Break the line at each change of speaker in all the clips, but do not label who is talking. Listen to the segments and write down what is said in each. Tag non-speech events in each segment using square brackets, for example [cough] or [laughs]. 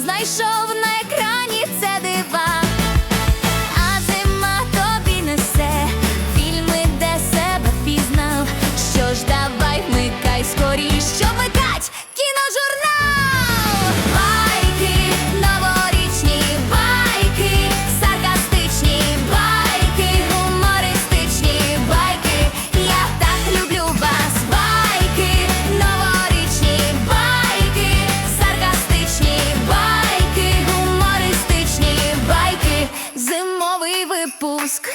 знайшов на екрані випуск.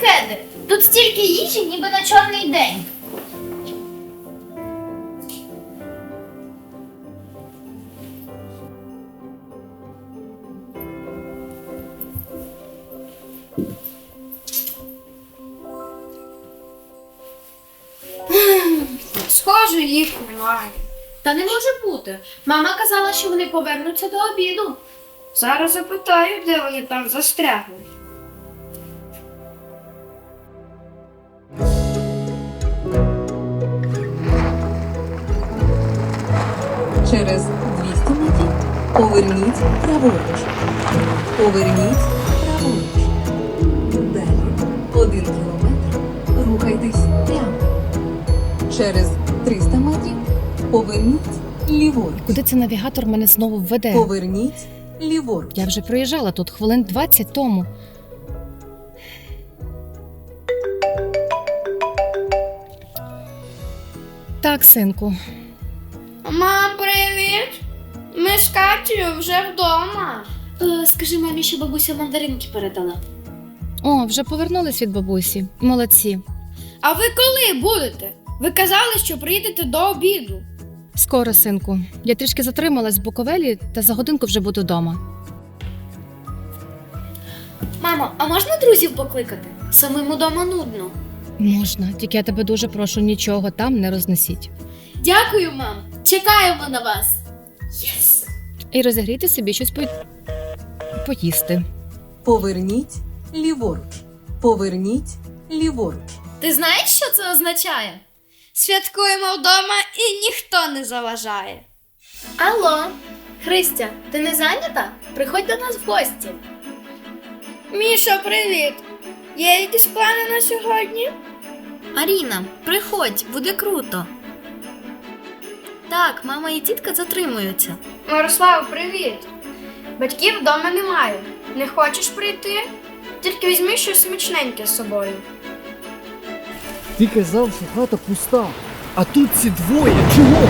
Пакети. Тут стільки їжі, ніби на чорний день.
Схоже, їх немає.
Та не може бути. Мама казала, що вони повернуться до обіду.
Зараз запитаю, де вони там застрягли.
Поверніть праворуч. Поверніть праворуч. Далі один кілометр рухайтесь прямо. Через 300 метрів поверніть ліворуч.
Куди це навігатор мене знову введе?
Поверніть ліворуч.
Я вже проїжджала тут хвилин 20 тому. Так, синку.
Мам, привіт! Ми з Катєю вже вдома.
Е, скажи мамі, що бабуся мандаринки передала.
О, вже повернулись від бабусі. Молодці.
А ви коли будете? Ви казали, що приїдете до обіду.
Скоро, синку. Я трішки затрималась в Буковелі, та за годинку вже буду вдома.
Мамо, а можна друзів покликати? Самим удома нудно.
Можна, тільки я тебе дуже прошу, нічого там не рознесіть.
Дякую, мам. Чекаємо на вас. Єс!
І розігрійте собі щось по... поїсти.
Поверніть ліворуч. Поверніть ліворуч.
Ти знаєш, що це означає?
Святкуємо вдома і ніхто не заважає.
Алло, Христя, ти не зайнята? Приходь до нас в гості.
Міша, привіт! Є якісь плани на сьогодні?
Аріна, приходь, буде круто. Так, мама і тітка затримуються.
Мирослав, привіт! Батьків вдома немає. Не хочеш прийти? Тільки візьми щось смачненьке з собою.
Ти казав, що хата пуста. А тут ці двоє. Чого?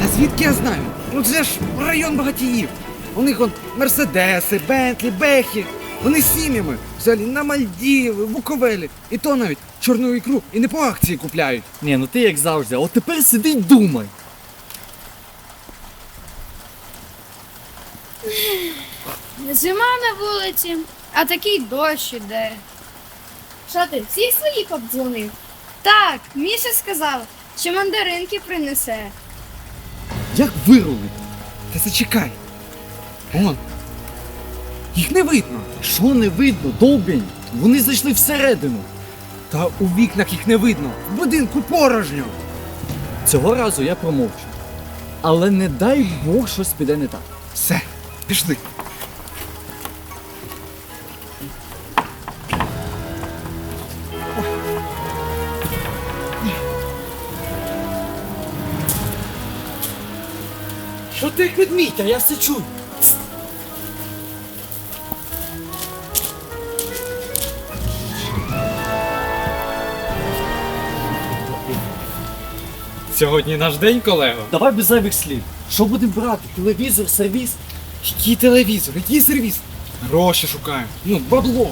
Та звідки я знаю? Ну це ж район багатіїв. У них он мерседеси, бентлі, бехи. Вони з сім'ями. Взагалі на Мальдіви, Буковелі. І то навіть чорну ікру і не по акції купляють.
Ні, ну ти як завжди, от тепер сиди й думай.
Зима на вулиці, а такий дощ іде. Що ти, всіх своїх обдзвонив? Так, Міша сказав, що мандаринки принесе.
Як вирулить?
Та зачекай. Он. Їх не видно.
Що не видно, довбень? Вони зайшли всередину.
Та у вікнах їх не видно. В будинку порожньо.
Цього разу я промовчу. Але не дай Бог щось піде не так.
Все, пішли.
Що ти як ведмідь, а я все чую.
Сьогодні наш день, колего.
Давай без зайвих слів. Що будемо брати? Телевізор, сервіс?
Який телевізор, який сервіс? Гроші шукаємо. Ну, бабло.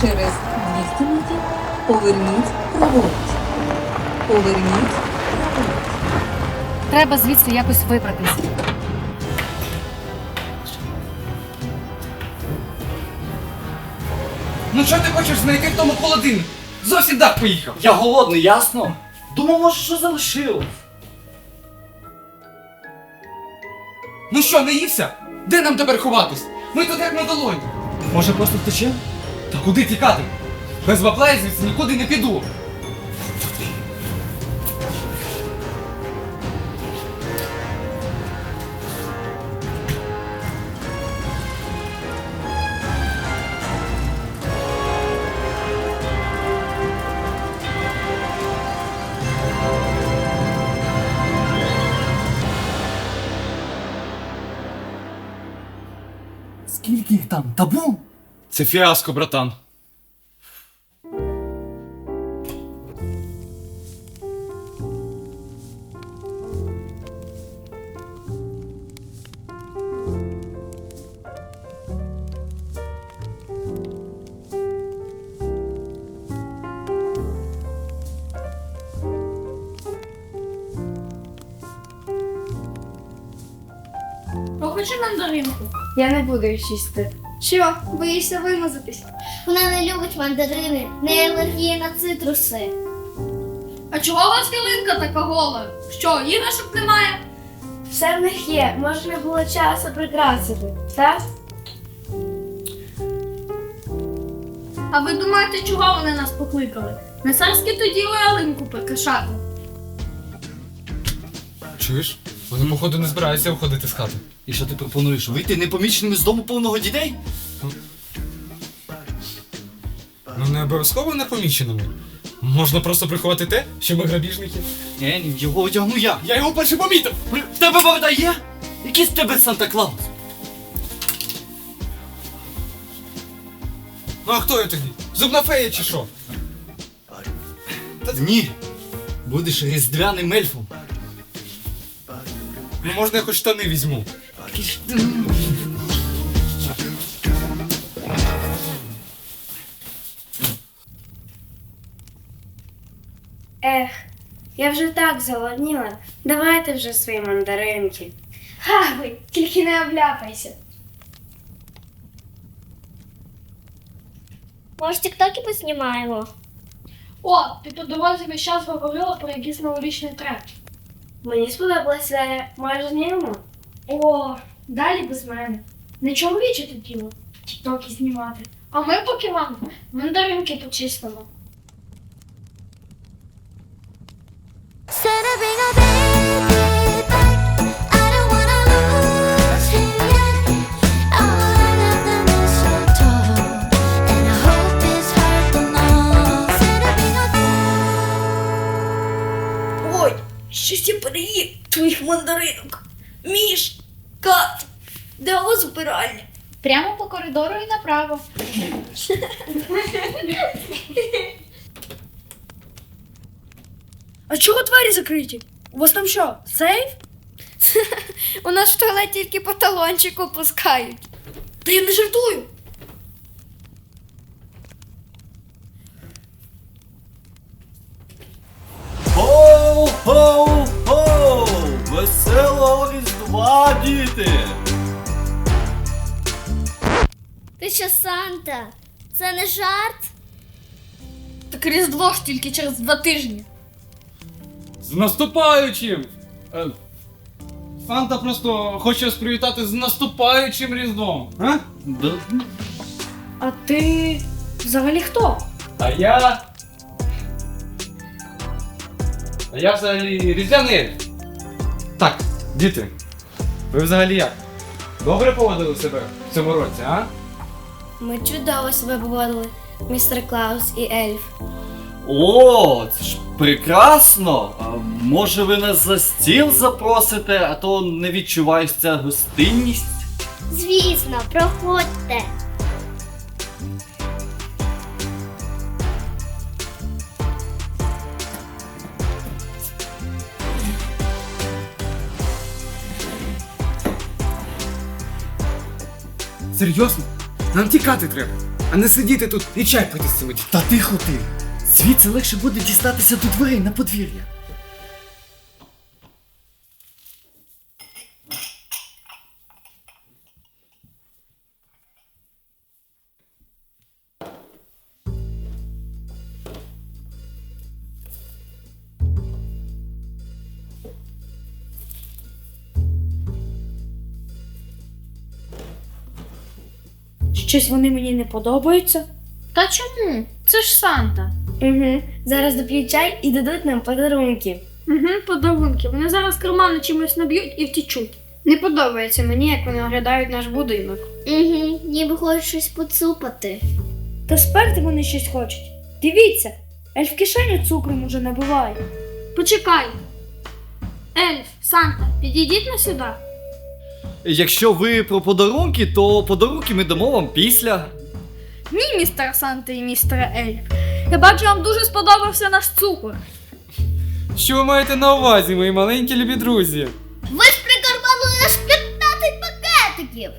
Через 200 метрів поверніть праворуч. Поверніть праворуч.
Треба звідси якось вибратися.
Ну що ти хочеш знайти в тому холодильнику? Зовсім так поїхав.
Я голодний, ясно? Думав, може, що залишилось.
Ну що, не ївся? Де нам тепер ховатись? Ми тут як на долоні.
Може просто втече?
Та куди тікати? Без звідси нікуди не піду.
Скільки їх там? Табу?
Це фіаско, братан.
Похочи мандаринку. Я не буду їх чистити. Що, боїшся вимазатись?
Вона не любить мандарини, в неї алергія на цитруси.
А чого у вас ялинка така гола? Що, іграшок немає? Все в них є, може не було часу прикрасити, так? А ви думаєте, чого вони нас покликали? Не царське тоді ялинку прикрашати.
Чуєш? Вони, походу, не збираються виходити з хати.
І що ти пропонуєш? Вийти непоміченими з дому повного дітей?
Ну не обов'язково непоміченими. Можна просто приховати те, що ми грабіжники.
Ні, ні, його одягну я.
Я його перший помітив!
В тебе борода є? Який з тебе Санта Клаус?
Ну а хто я тоді? Зубна фея чи що?
Ні. Будеш різдвяним ельфом.
Ну можна я хоч штани візьму.
Ех, я вже так зголодніла. Давайте вже свої мандаринки.
Ха, ви, тільки не обляпайся.
Може, тіктоки поснімаємо?
О, ти по дорозі весь час говорила про якийсь новорічний трек.
Мені сподобалося, майже знімемо?
О, далі без мене. Не чоловіче тут діло тіктоки знімати. А ми поки вам мандаринки почистимо. Я переїв твоїх мандаринок. Міш, Кат, де у вас вбиральня? Прямо по коридору і направо. А чого двері закриті? У вас там що, сейф? [laughs] У нас в туалеті тільки по талончику пускають. Та я не жартую.
Веселого діти!
Ти що, Санта? Це не жарт?
Так різдво ж тільки через два тижні.
З наступаючим! Е, Санта просто хоче вас привітати з наступаючим Різдвом. А?
Да,
А ти взагалі хто?
А я. А я взагалі різдвяний. Так, діти. Ви взагалі як? Добре поводили себе в цьому році, а?
Ми чудово себе поводили, містер Клаус і ельф.
О, це ж прекрасно! А може ви нас за стіл запросите, а то не відчуваєшся гостинність?
Звісно, проходьте.
Серйозно? Нам тікати треба, а не сидіти тут і чай пити з цими дітьми.
Та тихо ти! Звідси легше буде дістатися до дверей на подвір'я.
Щось вони мені не подобаються.
Та чому? Це ж Санта.
Угу. Зараз доп'ють чай і дадуть нам подарунки.
Угу, подарунки. Вони зараз кармани чимось наб'ють і втічуть. Не подобається мені, як вони оглядають наш будинок.
Угу, ніби хочуть щось поцупати.
Та сперти вони щось хочуть. Дивіться, ельф кишеню цукром уже набиває.
Почекай. Ельф, Санта, підійдіть на сюди.
Якщо ви про подарунки, то подарунки ми дамо вам після.
Ні, містер Санта і містер Ельф. Я бачу, вам дуже сподобався наш цукор.
Що ви маєте на увазі, мої маленькі любі друзі?
Ви ж прикарманили аж 15 пакетиків.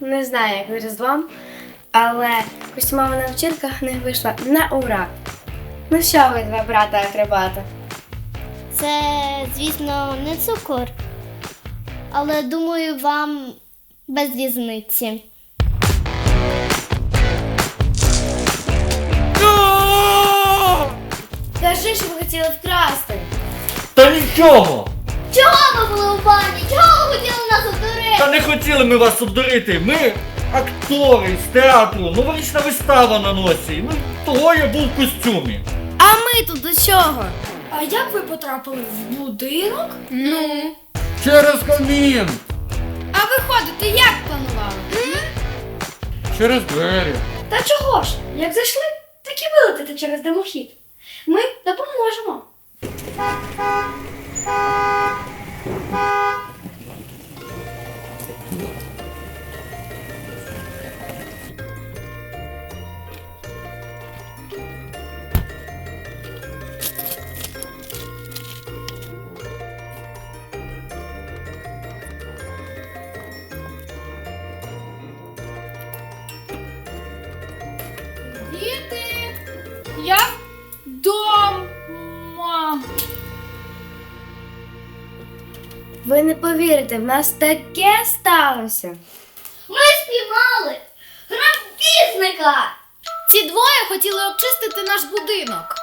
Не знаю, як з Різдвом, але костюмована вчинка в них вийшла на ура. Ну що ви, два брата акробата?
Це, звісно, не цукор. Але думаю, вам без різниці.
Кажи, що ви хотіли вкрасти.
Та нічого!
Чого ви були у бані? Чого ви хотіли нас обдурити?
Та не хотіли ми вас обдурити. Ми актори з театру, новорічна вистава на носі. Ну, того я був в костюмі.
А ми тут до чого?
А як ви потрапили в будинок? Ну.
Через камін!
А виходити як планували?
Через двері.
Та чого ж? Як зайшли, так і вилетите через димохід. Ми допоможемо. Ви не повірите, в нас таке сталося.
Ми спіймали грабіжника!
Ці двоє хотіли обчистити наш будинок.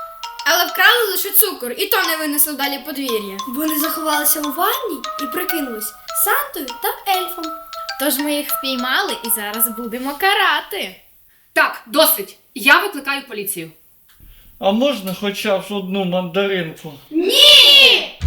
Але вкрали лише цукор, і то не винесли далі подвір'я.
Вони заховалися у ванні і прикинулись Сантою та ельфом.
Тож ми їх впіймали і зараз будемо карати.
Так, досить. Я викликаю поліцію.
А можна хоча б одну мандаринку?
Ні!